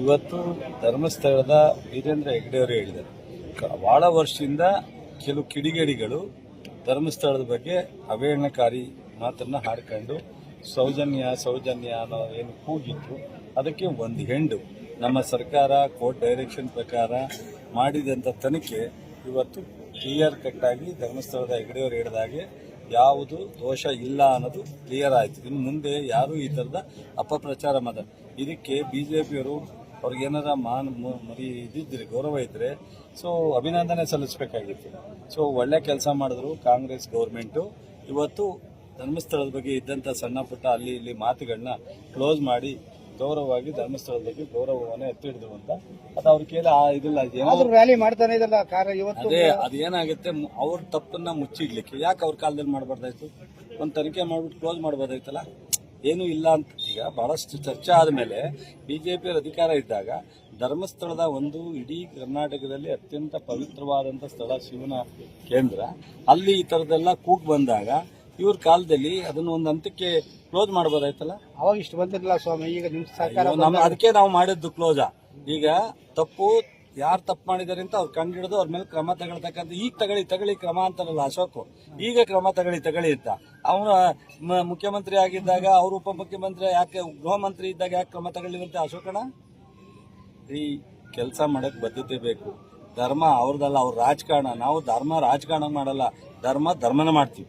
ಇವತ್ತು ಧರ್ಮಸ್ಥಳದ ವೀರೇಂದ್ರ ಹೆಗ್ಡೆಯವರು ಹೇಳಿದರು ಬಹಳ ವರ್ಷದಿಂದ ಕೆಲವು ಕಿಡಿಗೇಡಿಗಳು ಧರ್ಮಸ್ಥಳದ ಬಗ್ಗೆ ಅವೇಳನಕಾರಿ ಮಾತನ್ನ ಹಾಡ್ಕೊಂಡು ಸೌಜನ್ಯ ಸೌಜನ್ಯ ಅನ್ನೋ ಏನು ಕೂಗಿತ್ತು ಅದಕ್ಕೆ ಒಂದು ಹೆಂಡು ನಮ್ಮ ಸರ್ಕಾರ ಕೋರ್ಟ್ ಡೈರೆಕ್ಷನ್ ಪ್ರಕಾರ ಮಾಡಿದಂಥ ತನಿಖೆ ಇವತ್ತು ಕ್ಲಿಯರ್ ಕಟ್ ಆಗಿ ಧರ್ಮಸ್ಥಳದ ಹೆಗಡೆಯವರು ಹೇಳಿದಾಗೆ ಯಾವುದು ದೋಷ ಇಲ್ಲ ಅನ್ನೋದು ಕ್ಲಿಯರ್ ಆಯಿತು. ಇನ್ನು ಮುಂದೆ ಯಾರು ಈ ಥರದ ಅಪಪ್ರಚಾರ ಮಾಡ, ಇದಕ್ಕೆ ಬಿ ಜೆ ಪಿಯವರು ಅವ್ರಿಗೆ ಏನಾರ ಮಾನ್ ಮರಿ ಇದ್ದಿದ್ರೆ ಗೌರವ ಇದ್ರೆ ಸೊ ಅಭಿನಂದನೆ ಸಲ್ಲಿಸಬೇಕಾಗಿತ್ತು. ಸೊ ಒಳ್ಳೆ ಕೆಲಸ ಮಾಡಿದ್ರು ಕಾಂಗ್ರೆಸ್ ಗೌರ್ಮೆಂಟು. ಇವತ್ತು ಧರ್ಮಸ್ಥಳದ ಬಗ್ಗೆ ಇದ್ದಂಥ ಸಣ್ಣ ಪುಟ್ಟ ಅಲ್ಲಿ ಇಲ್ಲಿ ಮಾತುಗಳನ್ನ ಕ್ಲೋಸ್ ಮಾಡಿ ಗೌರವವಾಗಿ ಧರ್ಮಸ್ಥಳದ ಬಗ್ಗೆ ಗೌರವವನ್ನು ಎತ್ತಿ ಹಿಡಿದ್ರು ಅಂತ. ಅದು ಅವ್ರ ಕೇಳಿ ಆ ಇದಿಲ್ಲ ರ್ಯಾಲಿ ಮಾಡ್ತಾನೆ ಇದಲ್ಲ ಅದೇ ಅದೇನಾಗುತ್ತೆ ಅವ್ರ ತಪ್ಪನ್ನ ಮುಚ್ಚಿಡ್ಲಿಕ್ಕೆ ಯಾಕೆ ಅವ್ರ ಕಾಲದಲ್ಲಿ ಮಾಡಬಾರ್ದಾಯ್ತು? ಒಂದು ತನಿಖೆ ಮಾಡ್ಬಿಟ್ಟು ಕ್ಲೋಸ್ ಮಾಡ್ಬೋದಾಯ್ತಲ್ಲ ಏನೂ ಇಲ್ಲ ಅಂತ ಈಗ ಬಹಳಷ್ಟು ಚರ್ಚೆ ಆದಮೇಲೆ ಬಿ ಜೆ ಬಿಜೆಪಿ ಅಧಿಕಾರ ಇದ್ದಾಗ ಧರ್ಮಸ್ಥಳದ ಒಂದು ಇಡೀ ಕರ್ನಾಟಕದಲ್ಲಿ ಅತ್ಯಂತ ಪವಿತ್ರವಾದಂಥ ಸ್ಥಳ ಶಿವನ ಕೇಂದ್ರ. ಅಲ್ಲಿ ಈ ಥರದ್ದೆಲ್ಲ ಕೂಗ್ ಬಂದಾಗ ಇವ್ರ ಕಾಲದಲ್ಲಿ ಅದನ್ನು ಒಂದು ಹಂತಕ್ಕೆ ಕ್ಲೋಸ್ ಮಾಡ್ಬೋದಾಯ್ತಲ್ಲ? ಅವಾಗ ಇಷ್ಟು ಬಂದಿರಲಿಲ್ಲ ಸ್ವಾಮಿ ಈಗ ನಿಮ್ಮ ಸರ್ಕಾರ ನಮ್ಮ ಅದಕ್ಕೆ ನಾವು ಮಾಡಿದ್ದು ಕ್ಲೋಸ? ಈಗ ತಪ್ಪು ಯಾರು ತಪ್ಪು ಮಾಡಿದ್ದಾರೆ ಅಂತ ಅವ್ರು ಕಂಡಿಡಿದು ಅವ್ರ ಮೇಲೆ ಕ್ರಮ ತಗೊಳ್ತಕ್ಕಂಥ ಈಗ ತಗೊಳ್ಳಿ ತಗೊಳ್ಳಿ ಕ್ರಮ ಅಂತಾರಲ್ಲ ಅಶೋಕ್. ಈಗ ಕ್ರಮ ತಗೊಳ್ಳಿ ತಗೊಳ್ಳಿ ಅಂತ. ಅವನು ಮುಖ್ಯಮಂತ್ರಿ ಆಗಿದ್ದಾಗ ಅವ್ರ ಉಪಮುಖ್ಯಮಂತ್ರಿ, ಯಾಕೆ ಗೃಹ ಮಂತ್ರಿ ಇದ್ದಾಗ ಯಾಕೆ ಕ್ರಮ ತಗೊಳ್ಳಿವಂತೆ ಅಶೋಕಣ ಈ ಕೆಲಸ ಮಾಡಕ್ಕೆ ಬದ್ಧತೆ ಬೇಕು. ಧರ್ಮ ಅವ್ರದಲ್ಲ, ಅವ್ರ ರಾಜಕಾರಣ. ನಾವು ಧರ್ಮ ರಾಜಕಾರಣ ಮಾಡಲ್ಲ. ಧರ್ಮ ಧರ್ಮನ ಮಾಡ್ತೀವಿ.